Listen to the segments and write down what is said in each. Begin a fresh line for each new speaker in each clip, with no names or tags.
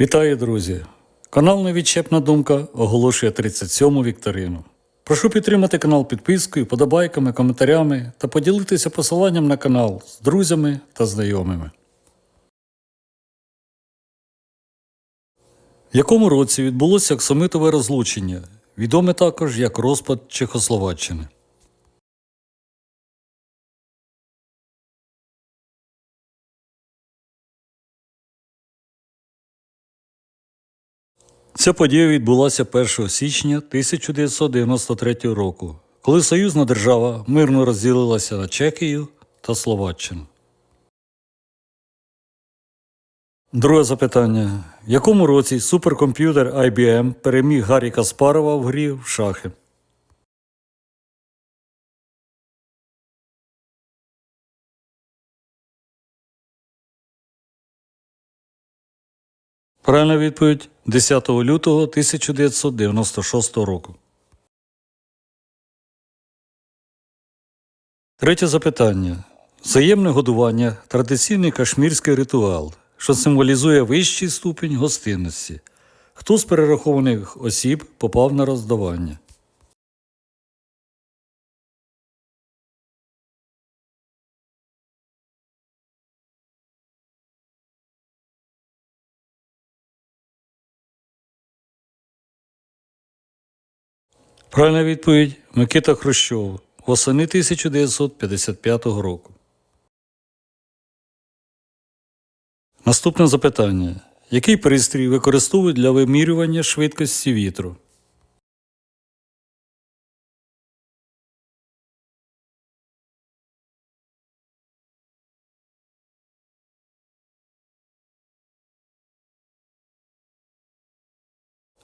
Вітаю, друзі! Канал Невідчепна думка оголошує 37-му вікторину. Прошу підтримати канал підпискою, подобайками, коментарями та поділитися посиланням на канал з друзями та знайомими. В якому році відбулося Аксамитове розлучення, відоме також як розпад Чехословаччини. Ця подія відбулася 1 січня 1993 року, коли союзна держава мирно розділилася на Чехію та Словаччину. Друге запитання. В якому році суперкомп'ютер IBM переміг Гаррі Каспарова в грі в шахи? Правильна відповідь 10 лютого 1996 року. Третє запитання. Взаємне годування традиційний кашмірський ритуал, що символізує вищий ступінь гостинності. Хто з перерахованих осіб попав на роздавання? Правильна відповідь Микита Хрущов восени 1955 року. Наступне запитання. Який пристрій використовують для вимірювання швидкості вітру?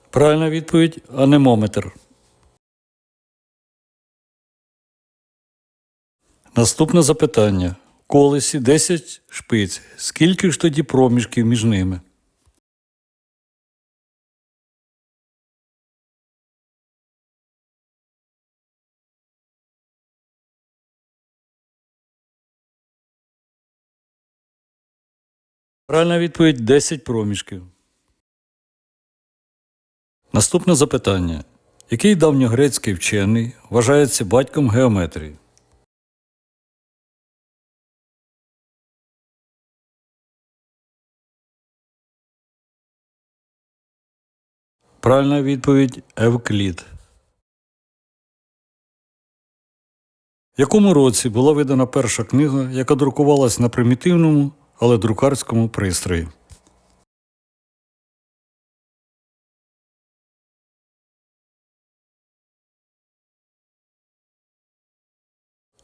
Правильна відповідь анемометр. Наступне запитання. В колесі 10 шпиць. Скільки ж тоді проміжків між ними? Правильна відповідь 10 проміжків. Наступне запитання. Який давньогрецький вчений вважається батьком геометрії? Правильна відповідь Евклід. В якому році була видана перша книга, яка друкувалась на примітивному, але друкарському пристрої?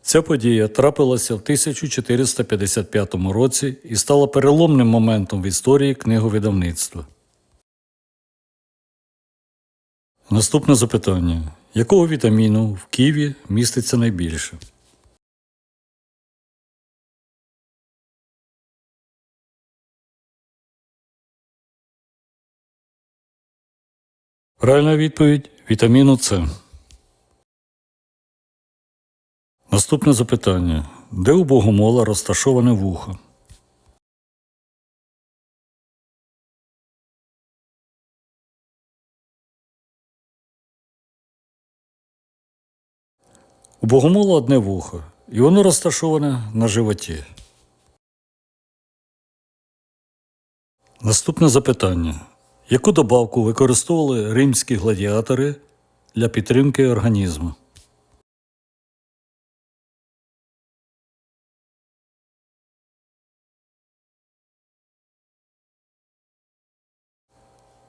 Ця подія трапилася в 1455 році і стала переломним моментом в історії книговидавництва. Наступне запитання. Якого вітаміну в ківі міститься найбільше? Правильна відповідь вітаміну С. Наступне запитання. Де у богомола розташоване вухо? У богомола одне вухо, і воно розташоване на животі. Наступне запитання. Яку добавку використовували римські гладіатори для підтримки організму?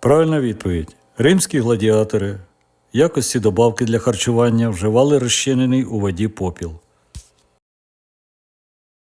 Правильна відповідь. Римські гладіатори якості добавки для харчування вживали розчинений у воді попіл.